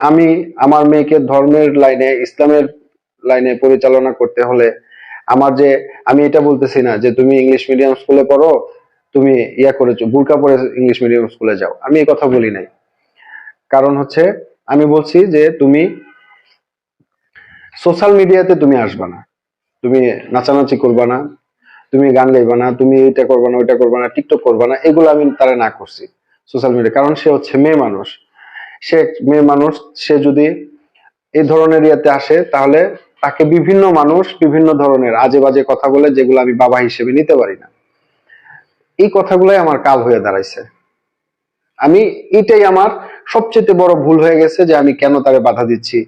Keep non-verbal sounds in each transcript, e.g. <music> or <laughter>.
আমি আমার মেয়েকে ধর্মের লাইনে, ইসলামের লাইনে পরিচালনা করতে হলে আমার যে, আমি এটা বলতেছি না যে তুমি ইংলিশ মিডিয়াম স্কুলে পড়ো, তুমি ইয়া করেছ, বুরকা পরে ইংলিশ মিডিয়াম স্কুলে যাও। আমি এই কথা বলি নাই। কারণ হচ্ছে, আমি বলছি যে তুমি সোশ্যাল মিডিয়াতে তুমি আসবা না। তুমি নাচানাচি করবা না। তুমি গান গাইবা না। তুমি এটা করবা না, ওইটা করবা না টিকটক করবা না, এগুলো আমি তারা না করছি। সোশ্যাল মিডিয়া কারণ সে হচ্ছে মেয়ে মানুষ। সে মেয়ে মানুষ, সে যদি এই ধরনের ইয়েতে আসে, তাহলে তাকে বিভিন্ন মানুষ বিভিন্ন ধরনের আজে বাজে কথা বলে, যেগুলো আমি বাবা হিসেবে নিতে পারি না। এই কথাগুলোই আমার কাল হয়ে দাঁড়াইছে। আমি এটাই আমার সবচেয়ে বড় ভুল হয়ে গেছে যে আমি কেন তাকে বাধা দিচ্ছি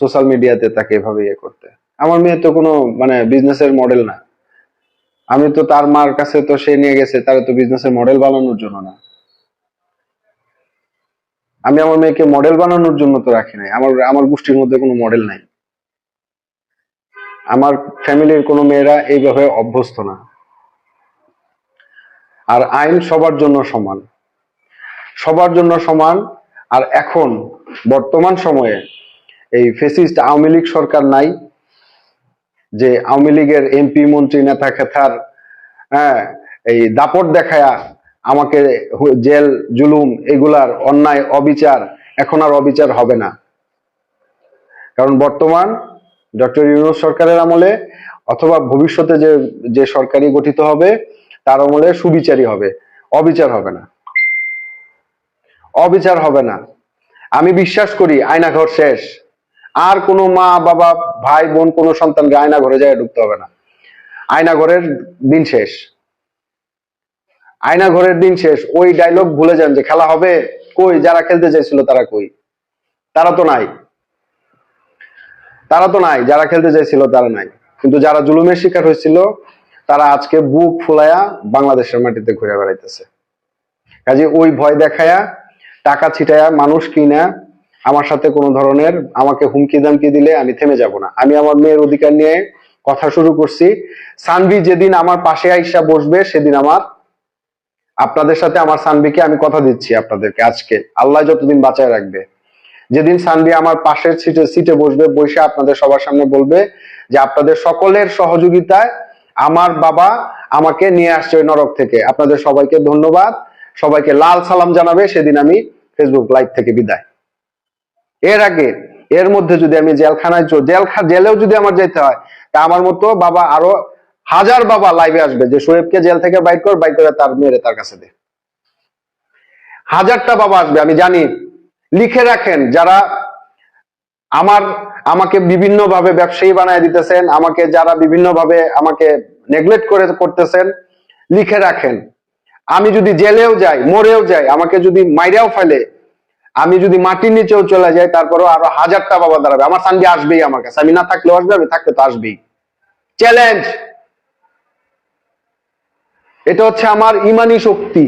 সোশ্যাল মিডিয়াতে তাকে এভাবে ইয়ে করতে। আমার মেয়ে তো কোনো মানে বিজনেসের মডেল না। আমি তো তার মার কাছে তো সে নিয়ে গেছে, তার তো বিজনেসের মডেল বানানোর জন্য না। আমি আমার মেয়েকে মডেল বানানোর জন্য তো রাখি নাই। আমার আমার গোষ্ঠীর মধ্যে কোনো মডেল নাই। আমার ফ্যামিলির কোনো মেয়েরা এইভাবে অভ্যস্ত না। আর আইন সবার জন্য সমান। সবার জন্য সমান। আর এখন, বর্তমান সময়ে এই ফেসিস্ট আওয়ামী লীগ সরকার নাই, যে আওয়ামী লীগের এমপি, মন্ত্রী নেতা খেতার হ্যাঁ এই দাপট দেখায়া আমাকে জেল, জুলুম এগুলার অন্যায়, অবিচার, এখন আর অবিচার হবে না। কারণ বর্তমান ডক্টর ইউনুস সরকারের আমলে অথবা ভবিষ্যতে যে যে সরকারি গঠিত হবে, তার আমলে সুবিচারই হবে। অবিচার হবে না। অবিচার হবে না। আমি বিশ্বাস করি আয়নাঘর শেষ। আর কোনো মা, বাবা, ভাই, বোন, কোনো সন্তানকে আয়না ঘরে যায় ঢুকতে হবে না। আয়না ঘরের দিন শেষ। আয়না ঘরের দিন শেষ, ওই ডায়লগ ভুলে যান যে খেলা হবে কই, যারা খেলতে চাইছিল তারা কই? তারা তো নাই। তারা তো নাই, যারা খেলতে চাইছিল তারা নাই। কিন্তু যারা জুলুমের শিকার হয়েছিল, তারা আজকে বুক ফুলায়া বাংলাদেশের মাটিতে ঘুরে বেড়াইতেছে। কাজে ওই ভয় দেখায়া, টাকা ছিটায়া, মানুষ কিনা, আমার সাথে কোনো ধরনের আমাকে হুমকি দামকি দিলে আমি থেমে যাব না। আমি আমার মেয়ের অধিকার নিয়ে কথা শুরু করছি। সানভি যেদিন আমার পাশে আইসা বসবে, সেদিন আমার আপনাদের সাথে আমার সানভিকে আমি কথা দিচ্ছি আপনাদেরকে আজকে। আল্লাহ যতদিন বাঁচায় রাখবে। যেদিন সানভি আমার পাশের সিটে সিটে বসবে, বসে আপনাদের সবার সামনে বলবে যে আপনাদের সকলের সহযোগিতায় আমার বাবা আমাকে নিয়ে আসছে নরক থেকে। আপনাদের সবাইকে ধন্যবাদ। সবাইকে লাল সালাম জানাবে। সেদিন আমি ফেসবুক লাইভ থেকে বিদায়। এর আগে, এর মধ্যে যদি আমি জেলখানায় চ- জেল জেলেও যদি আমার যেতে হয়, তা আমার মতো বাবা আরও হাজার বাবা লাইভে আসবে, যে শোয়েবকে জেল থেকে বাইক কর বাইক করে তার মেরে তার কাছে দে। হাজারটা বাবা আসবে, আমি জানি। লিখে রাখেন, যারা আমার, আমাকে বিভিন্ন ভাবে ব্যবসায়ী বানায় দিতেছেন, আমাকে যারা বিভিন্ন ভাবে আমাকে নেগলেক্ট করে করতেছেন, লিখে রাখেন। আমি যদি জেলেও যাই, মরেও যাই, আমাকে যদি মাইরাও ফেলে, আমি যদি মাটির নিচেও চলে যাই, তারপরেও আরও হাজারটা বাবা দাঁড়াবে। আমার সানডে আসবেই আমার কাছে আমি না থাকলেও আসবে, আমি থাকলে তো আসবেই। চ্যালেঞ্জ এটা হচ্ছে আমার ইমানি শক্তি।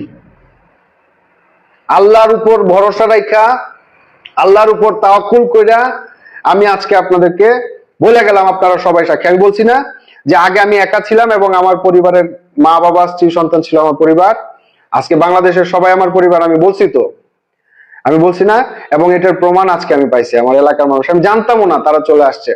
আল্লাহর উপর ভরসা রাখা আল্লাহর উপর তাওয়াক্কুল কইরা আমি আজকে আপনাদেরকে বলে গেলাম, আপনারা সবাই সাক্ষী। আমি বলছি না যে আগে আমি একা ছিলাম এবং আমার পরিবারের মা, বাবা, স্ত্রী, সন্তান ছিল আমার পরিবার। আজকে বাংলাদেশের সবাই আমার পরিবার, আমি বলছি তো। আমি বলছি না, এবং এটার প্রমাণ আজকে আমি পাইছি, আমার এলাকার মানুষ। আমি জানতামও না, তারা চলে আসছে।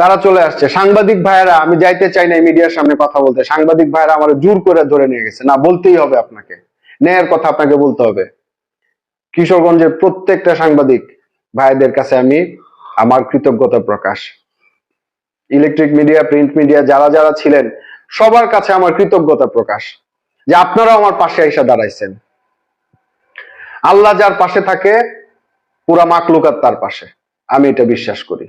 তারা চলে আসছে। সাংবাদিক ভাইয়েরা, আমি যাইতে চাই না মিডিয়ার সামনে কথা বলতে। সাংবাদিক ভাইয়েরা আমার জোর করে ধরে নিয়ে গেছে। না, বলতেই হবে আপনাকে। ন্যায়ের কথা আপনাকে বলতে হবে। কিশোরগঞ্জের প্রত্যেকটা সাংবাদিক ভাইদের কাছে আমি আমার কৃতজ্ঞতা প্রকাশ। ইলেকট্রিক মিডিয়া, প্রিন্ট মিডিয়া, যারা যারা ছিলেন, সবার কাছে আমার কৃতজ্ঞতা প্রকাশ যে আপনারাও আমার পাশে এসে দাঁড়াইছেন। আল্লাহ যার পাশে থাকে, পুরা মাকলুকার তার পাশে। আমি এটা বিশ্বাস করি।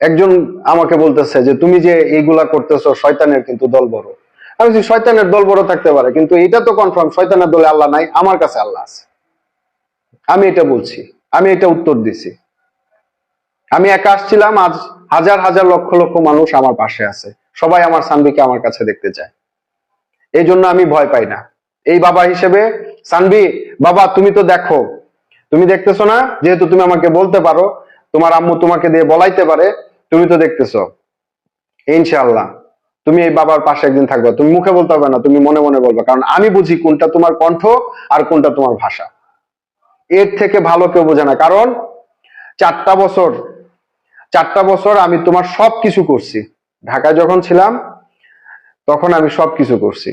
একজন আমাকে বলতেছে যে তুমি যে এইগুলা করতেছো শয়তানের কিন্তু দল বড়। আমি বলছি, শয়তানের দল বড় থাকতে পারে কিন্তু এটা তো কনফার্ম শয়তানের দলে আল্লাহ নাই আমার কাছে আল্লাহ আছে। আমি এটা বলছি আমি এটা উত্তর দিছি। আমি একা আসছিলাম আজ হাজার হাজার লক্ষ লক্ষ মানুষ আমার পাশে আছে। সবাই আমার সানবিকে আমার কাছে দেখতে চায়। এই জন্য আমি ভয় পাই না। এই বাবা হিসেবে সানবি বাবা তুমি তো দেখো। তুমি দেখতেছো না? যেহেতু তুমি আমাকে বলতে পারো তোমার আম্মু তোমাকে দিয়ে বলাইতে পারে তুমি তো দেখতেছো। ইনশাআল্লাহ। তুমি এই বাবার পাশে একদিন থাকবে। তুমি মুখে বলতে হবে না, তুমি মনে মনে বলবে। কারণ আমি বুঝি কোনটা তোমার কণ্ঠ আর কোনটা তোমার ভাষা। এর থেকে ভালো কেউ বোঝে না। কারণ চারটা বছর চারটা বছর আমি তোমার সব কিছু করছি। ঢাকায় যখন ছিলাম, তখন আমি সব কিছু করছি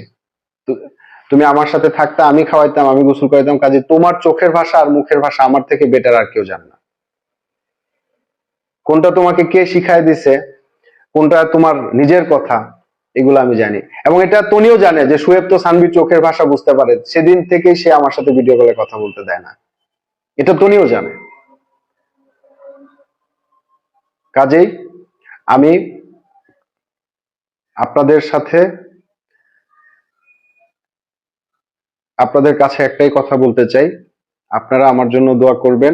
তুমি আমার সাথে থাকতে, আমি খাওয়াইতাম, আমি গোসল করাইতাম, কাজে তোমার চোখের ভাষা আর মুখের ভাষা আমার থেকে বেটার আর কেউ জানে কোনটা তোমাকে কে শিখায় দিছে, কোনটা তোমার নিজের কথা, এগুলো আমি জানি। এবং এটা তনিও জানে যে সুয়েব তো সানবির চোখের ভাষা বুঝতে পারে, সেদিন থেকেই সে আমার সাথে ভিডিও কলে কথা বলতে দেয় না। এটা তনিও জানে। কাজেই আমি আপনাদের সাথে আপনাদের কাছে একটাই কথা বলতে চাই। আপনারা আমার জন্য দোয়া করবেন।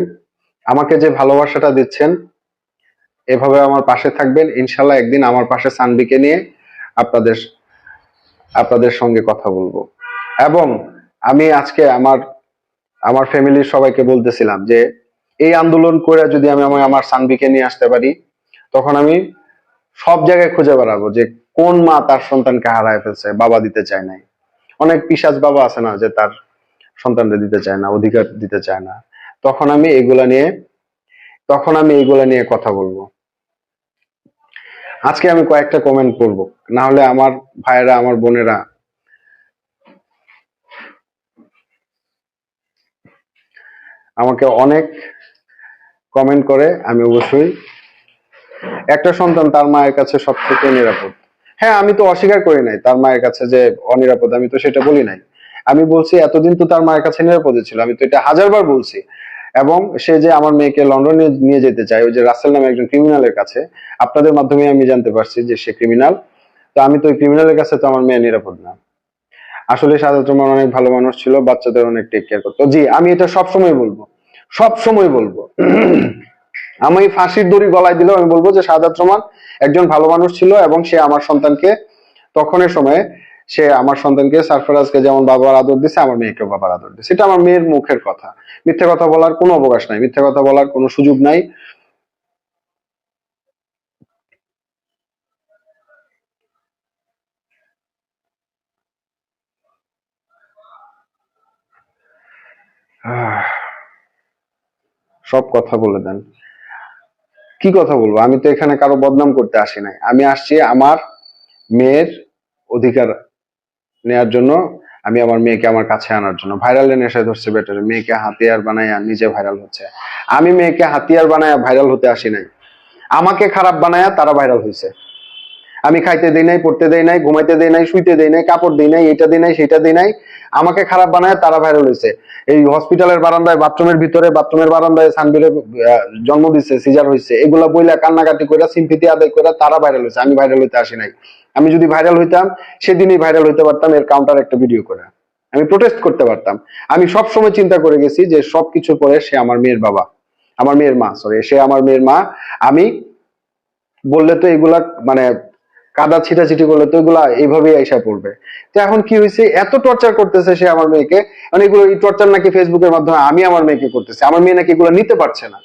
আমাকে যে ভালোবাসাটা দিচ্ছেন এভাবে আমার পাশে থাকবেন। ইনশাল্লাহ একদিন আমার পাশে সানবিকে নিয়ে আপনাদের আপনাদের সঙ্গে কথা বলব। এবং আমি আজকে আমার আমার ফ্যামিলির সবাইকে বলতেছিলাম যে, এই আন্দোলন করে যদি আমি আমার আমার সানবিকে নিয়ে আসতে পারি, তখন আমি সব জায়গায় খুঁজে বেড়াবো যে কোন মা তার সন্তানকে হারায় ফেলছে, বাবা দিতে চায় নাই। অনেক পিসাজ বাবা আছে না যে তার সন্তানদের দিতে চায় না, অধিকার দিতে চায় না। তখন আমি এগুলা নিয়ে, তখন আমি এগুলা নিয়ে কথা বলব। আজকে আমি কয়েকটা কমেন্ট করব। না হলে আমার ভাইয়েরা, আমার বোনেরা আমাকে অনেক কমেন্ট করে, আমি অবশ্যই একটা সন্তান তার মায়ের কাছে সব থেকে নিরাপদ। হ্যাঁ আমি তো অস্বীকার করি নাই তার মায়ের কাছে যে অনিরাপদ, আমি তো সেটা বলি নাই। আমি বলছি, এতদিন তো তার মায়ের কাছে নিরাপদে ছিল, আমি তো এটা হাজারবার বলছি। এবং সে যে আমার মেয়েকে লন্ডনে নিয়ে যেতে চায়, ওই যে রাসেল নামে একজন ক্রিমিনালের কাছে, আপনাদের মাধ্যমে আমি জানতে পারছি যে সে ক্রিমিনাল। তো আমি তো ওই ক্রিমিনালের কাছে তো আমার মেয়ে নিরাপদ না। আসলে সাদাত রহমান অনেক ভালো মানুষ ছিল, বাচ্চাদের অনেক টেক কেয়ার করতো। জি, আমি এটা সব সময় বলব সব সময় বলব। <clears throat> আমি ফাঁসির দড়ি গলায় দিলেও আমি বলব যে সাদাত রহমান একজন ভালো মানুষ ছিল এবং সে আমার সন্তানকে তখনের সময়ে সে আমার সন্তানকে সারফরাজকে যেমন বাবার আদর দিছে, আমার মেয়েকে বাবার আদর দিছে। এটা আমার মেয়ের মুখের কথা। মিথ্যে কথা বলার কোনো অবকাশ নাই। মিথ্যে কথা বলার কোনো সুযোগ নাই। সব কথা বলে দেন। কি কথা বলব? আমি তো এখানে কারও বদনাম করতে আসি নাই। আমি আসছি আমার মেয়ের অধিকার নেয়ার জন্য আমি আমার মেয়েকে আমার কাছে আনার জন্য। ভাইরালে নেশায় ধরছে বেটার মেয়েকে হাতিয়ার বানাইয়া নিজে ভাইরাল হচ্ছে। আমি মেয়েকে হাতিয়ার বানায় ভাইরাল হতে আসি নাই। আমাকে খারাপ বানায় তারা ভাইরাল হয়েছে আমি খাইতে দেই নাই, পড়তে দেই নাই, ঘুমাইতে দেই নাই, শুইতে দেই নাই, কাপড় দেই নাই এটা দেই নাই সেটা দেই নাই, আমাকে খারাপ বানায় তারা ভাইরাল হয়েছে এই হসপিটালের বারান্দায় বাথরুমের ভিতরে বাথরুমের বারান্দায় সানবিরে জন্ম দিচ্ছে সিজার হয়েছে এগুলা বইলা কান্নাকাটি করে সিম্পিতি আদায় করে তারা ভাইরাল হয়েছে আমি ভাইরাল হইতে আসি নাই। আমি যদি ভাইরাল হইতাম, সেদিনই ভাইরাল হইতে পারতাম, এর কাউন্টার একটা ভিডিও করে। আমি প্রোটেস্ট করতে পারতাম। আমি সব সময় চিন্তা করে গেছি যে সবকিছু পরে সে আমার মেয়ের বাবা, আমার মেয়ের মা সরি সে আমার মেয়ের মা, আমি বললে তো এগুলা মানে কাদা ছিটাছিটি করলে তো এগুলা এইভাবেই আইসা পড়বে। তো এখন কি হয়েছে এত টর্চার করতেছে সে আমার মেয়েকে। মানে এগুলো, এই টর্চার নাকি ফেসবুকের মাধ্যমে আমি আমার মেয়েকে করতেছি। আমার মেয়ে নাকি এগুলো নিতে পারছে না।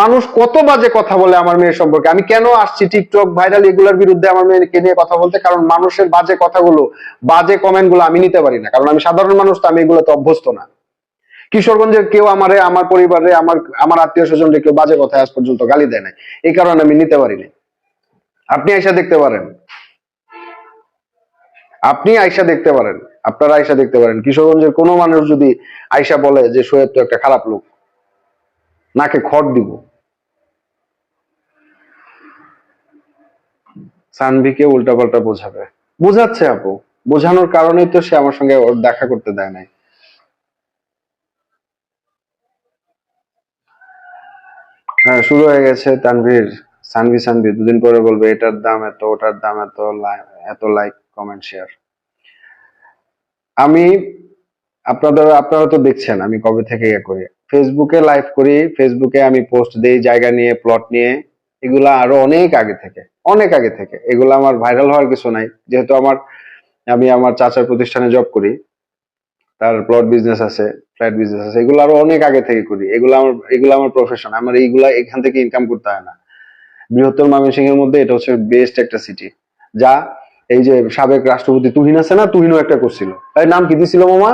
মানুষ কত বাজে কথা বলে আমার মেয়ের সম্পর্কে। আমি কেন আসছি টিকটক ভাইরাল এগুলোর বিরুদ্ধে আমার মেয়েকে নিয়ে কথা বলতে? কারণ মানুষের বাজে কথাগুলো, বাজে কমেন্টগুলো আমি নিতে পারি না। কারণ আমি সাধারণ মানুষ, তো আমি এগুলোতে অভ্যস্ত না। কিশোরগঞ্জের কেউ আমারে, আমার পরিবারে, আমার আমার আত্মীয় স্বজন কেউ বাজে কথা আজ পর্যন্ত গালি দেয় নাই। এই কারণে আমি নিতে পারিনি আপনি আয়সা দেখতে পারেন। আপনি আইসা দেখতে পারেন। আপনারা আইসা দেখতে পারেন। কিশোরগঞ্জের কোনো মানুষ যদি আইসা বলে যে সোয়েব তো একটা খারাপ লোক, নাকে খড় দিব। সানভিকে উল্টাপাল্টা বোঝাবে। বোঝাচ্ছে আপু। বোঝানোর কারণেই তো সে আমার সঙ্গে দেখা করতে দেয় নাই। হ্যাঁ শুরু হয়ে গেছে তানভীর। সানভি সানভি, দুদিন পরে বলবে, এটার দাম এত, ওটার দাম এত এত লাইক কমেন্ট শেয়ার আমি, আপনাদের, আপনারা তো দেখছেন, আমি কবে থেকে ইয়ে করি। ফেসবুকে লাইভ করি ফেসবুকে আমি পোস্ট দেই, জায়গা নিয়ে প্লট নিয়ে, এগুলা আরও অনেক আগে থেকে, অনেক আগে থেকে। এগুলো আমার ভাইরাল হওয়ার কিছু নাই, যেহেতু আমার, আমি আমার চাচার প্রতিষ্ঠানে জব করি, তার প্লট বিজনেস আছে ফ্ল্যাট বিজনেস আছে, এগুলো আরও অনেক আগে থেকে করি। এগুলো আমার এগুলো আমার প্রফেশন আমার এইগুলা এখান থেকে ইনকাম করতে হয় না। বৃহত্তর ময়মনসিংহ এর মধ্যে এটা হচ্ছে বেস্ট একটা সিটি যা এই যে সাবেক রাষ্ট্রপতি তুহিন আছে না তুহিনও একটা করছিল। এর নাম কি দিছিল মামা?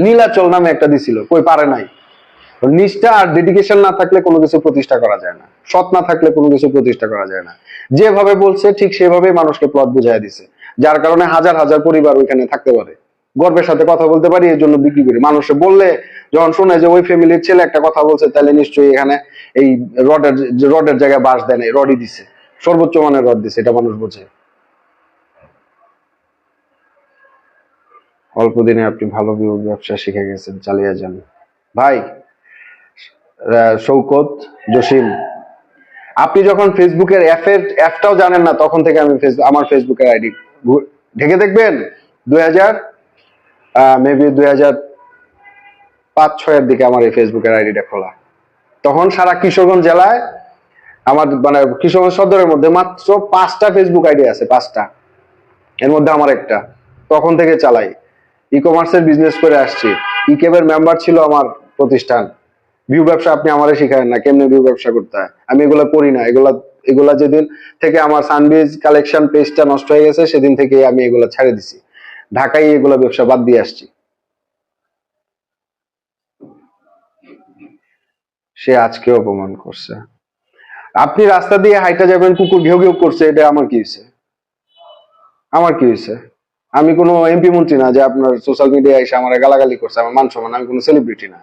নীলাচল। নামে একটা দিছিল কই পারে নাই। নিষ্ঠা আর ডেডিকেশন না থাকলে কোনো কিছু প্রতিষ্ঠা করা যায় না। সৎ না থাকলে কোনো কিছু প্রতিষ্ঠা করা যায় না। যেভাবে বলছে ঠিক সেভাবে মানুষকে প্লট বুঝাই দিছে। যার কারণে হাজার হাজার পরিবার ওইখানে থাকতে পারে। গর্বের সাথে কথা বলতে পারি এই জন্য বিক্রি করি। মানুষে বললে, যখন শুনে যে ওই ফ্যামিলির ছেলে একটা কথা বলছে, তাহলে নিশ্চয়ই এখানে এই রডের রডের জায়গায় বাস দেয় নাই রডই দিছে। সর্বোচ্চ মানের রড দিছে, এটা মানুষ বোঝে। অল্প দিনে আপনি ভালো ব্যবসা শিখে গেছেন, চালিয়ে যান। ভাই শৌকত জসিম, আপনি যখন ফেসবুকের অ্যাপের, অ্যাপটাও জানেন না, তখন থেকে আমি আমার ফেসবুকের আইডি। ঢেকে দেখবেন? দুই হাজার মেবি দুই হাজার পাঁচ ছয়ের দিকে আমার এই ফেসবুকের আইডিটা খোলা। তখন সারা কিশোরগঞ্জ জেলায় আমার মানে কিশোরগঞ্জ সদরের মধ্যে মাত্র পাঁচটা ফেসবুক আইডি আছে, পাঁচটা। এর মধ্যে আমার একটা। তখন থেকে চালাই। ই কমার্সের বিজনেস করে আসছি। ই কেবের মেম্বার ছিল আমার প্রতিষ্ঠান। ভিউ ব্যবসা আপনি আমারে শিখায়েন না, কেমনে ভিউ ব্যবসা করতে হয়? আমি এগুলা করি না। এগুলা এগুলা যেদিন থেকে আমার সানবিজ কালেকশন পেজটা নষ্ট হয়ে গেছে, সেদিন থেকে আমি এগুলা ছেড়ে দিছি। ঢাকায় এগুলো ব্যবসা বাদ দিয়ে আসছি। সে আজকে অপমান করছে। আপনি রাস্তা দিয়ে হাইটা যাবেন, কুকুর ঘেউ ঘেউ করছে, এটা আমার কি হয়েছে? আমার কি হয়েছে? আমি কোনো এমপি মন্ত্রী না যে আপনার সোশ্যাল মিডিয়ায় এসে আমার গালাগালি করছে, আমার মান সম্মান, আমি কোনো সেলিব্রিটি না।